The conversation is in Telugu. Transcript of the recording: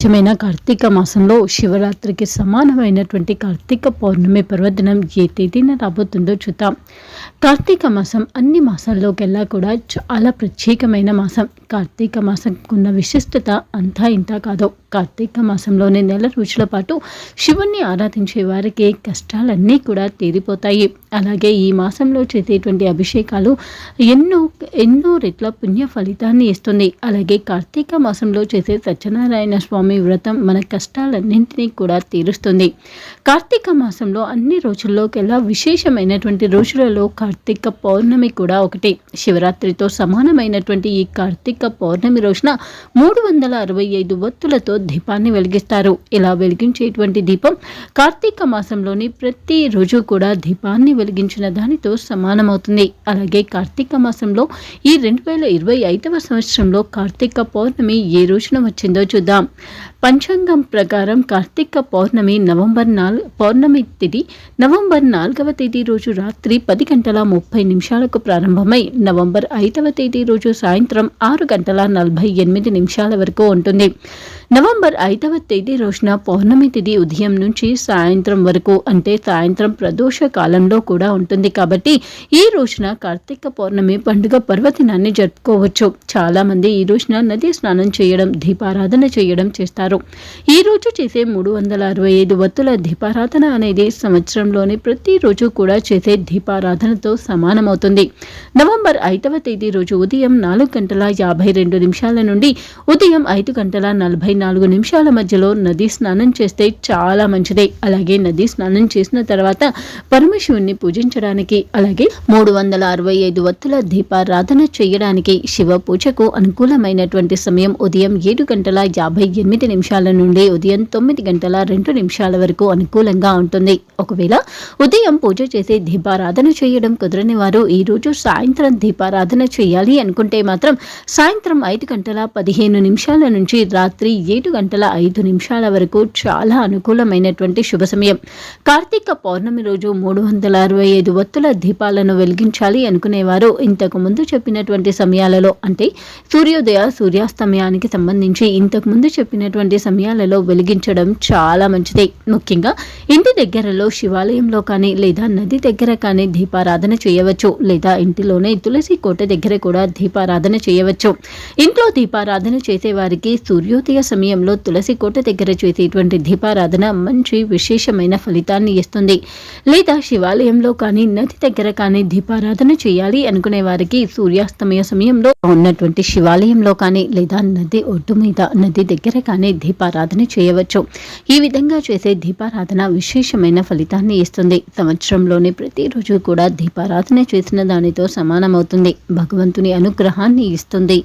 ముఖ్యమైన కార్తీక మాసంలో శివరాత్రికి సమానమైనటువంటి కార్తీక పౌర్ణమి పర్వదినం ఏ తేదీన రాబోతుందో చూద్దాం. కార్తీక మాసం అన్ని మాసాల్లోకెల్లా కూడా చాలా ప్రత్యేకమైన మాసం. కార్తీక మాసంకున్న విశిష్టత అంతా ఇంత కాదు. కార్తీక మాసంలోని నెల రోజుల పాటు శివుణ్ణి ఆరాధించే వారికి కష్టాలన్నీ కూడా తీరిపోతాయి. అలాగే ఈ మాసంలో చేసేటువంటి అభిషేకాలు ఎన్నో ఎన్నో రెట్ల పుణ్య ఫలితాన్ని ఇస్తుంది. అలాగే కార్తీక మాసంలో చేసే సత్యనారాయణ స్వామి వ్రతం మన కష్టాలన్నింటినీ కూడా తీరుస్తుంది. కార్తీక మాసంలో అన్ని రోజుల్లోకెల్లా విశేషమైనటువంటి రోజులలో కార్తీక పౌర్ణమి కూడా ఒకటి. శివరాత్రితో సమానమైనటువంటి ఈ కార్తీక పౌర్ణమి రోజున మూడు వందల అరవై ఐదు వత్తులతో దీపాన్ని వెలిగిస్తారు. ఇలా వెలిగించేటువంటి దీపం కార్తీక మాసంలోని ప్రతి రోజు కూడా దీపాన్ని వెలిగించిన దానితో సమానమవుతుంది. అలాగే కార్తీక మాసంలో ఈ రెండు వేల ఇరవై ఐదవ సంవత్సరంలో కార్తీక పౌర్ణమి ఏ రోజున వచ్చిందో చూద్దాం. పంచాంగం ప్రకారం కార్తీక పౌర్ణమి నవంబర్ నాలుగు పౌర్ణమి తిథి నవంబర్ నాలుగవ తేదీ రోజు రాత్రి పది గంటల ముప్పై నిమిషాలకు ప్రారంభమై నవంబర్ ఐదవ తేదీ రోజు సాయంత్రం ఆరు గంటల నలభై ఎనిమిది నిమిషాల వరకు ఉంటుంది. నవంబర్ ఐదవ తేదీ రోజున పౌర్ణమి తిథి ఉదయం నుంచి సాయంత్రం వరకు అంటే సాయంత్రం ప్రదోష కాలంలో కూడా ఉంటుంది కాబట్టి ఈ రోజున కార్తీక పౌర్ణమి పండుగ పర్వదినాన్ని జరుపుకోవచ్చు. చాలామంది ఈ రోజున నది స్నానం చేయడం దీపారాధన చేయడం చేస్తారు. ఈ రోజు చేసే మూడు వందల అరవై ఐదు వత్తుల దీపారాధన అనేది సంవత్సరంలోని ప్రతిరోజు కూడా చేసే దీపారాధనతో సమానమవుతుంది. నవంబర్ ఐదవ తేదీ రోజు ఉదయం నాలుగు గంటల యాభై రెండు నిమిషాల నుండి ఉదయం ఐదు గంటల నలభై నాలుగు నిమిషాల మధ్యలో నది స్నానం చేస్తే చాలా మంచిది. అలాగే నది స్నానం చేసిన తర్వాత పరమశివుణ్ణి పూజించడానికి అలాగే మూడు వందల అరవై ఐదు వత్తుల దీపారాధన చేయడానికి శివ పూజకు అనుకూలమైనటువంటి సమయం ఉదయం ఏడు గంటల యాభై ఎనిమిది నిమిషాల నుండి ఉదయం తొమ్మిది గంటల రెండు నిమిషాల వరకు అనుకూలంగా ఉంటుంది. ఒకవేళ ఉదయం పూజ చేసి దీపారాధన చేయడం కుదరని వారు ఈ రోజు సాయంత్రం దీపారాధన చేయాలి అనుకుంటే మాత్రం సాయంత్రం ఐదు గంటల పదిహేను నిమిషాల నుంచి రాత్రి ఏడు గంటల ఐదు నిమిషాల వరకు చాలా అనుకూలమైనటువంటి శుభ సమయం. కార్తీక పౌర్ణమి రోజు మూడు వందల అరవై ఐదు వత్తుల దీపాలను వెలిగించాలి అనుకునేవారు ఇంతకు ముందు చెప్పినటువంటి సమయాలలో అంటే సూర్యోదయ సూర్యాస్తమయానికి సంబంధించి ఇంతకు ముందు చెప్పినటువంటి సమయాలలో వెలిగించడం చాలా మంచిది. ముఖ్యంగా ఇంటి దగ్గరలో శివాలయంలో కానీ లేదా నది దగ్గర కానీ దీపారాధన చేయవచ్చు లేదా ఇంటిలోనే తులసి కోట దగ్గర కూడా దీపారాధన చేయవచ్చు. ఇంట్లో దీపారాధన చేసే వారికి సూర్యోదయ సమయంలో తులసి కోట దగ్గర చేసేటువంటి దీపారాధన మంచి విశేషమైన ఫలితాన్ని ఇస్తుంది. లేదా శివాలయంలో కానీ నది దగ్గర కానీ దీపారాధన చేయాలి అనుకునే వారికి సూర్యాస్తమయ సమయంలో ఉన్నటువంటి శివాలయంలో కానీ లేదా నది ఒడ్డు మీద నది దగ్గర కానీ దీపారాధన చేయవచ్చు. ఈ విధంగా చేసే దీపారాధన విశేషమైన ఫలితాన్ని ఇస్తుంది. సంవత్సరంలోని ప్రతిరోజు కూడా దీపారాధన చేసిన దానితో సమానమవుతుంది. భగవంతుని అనుగ్రహాన్ని ఇస్తుంది.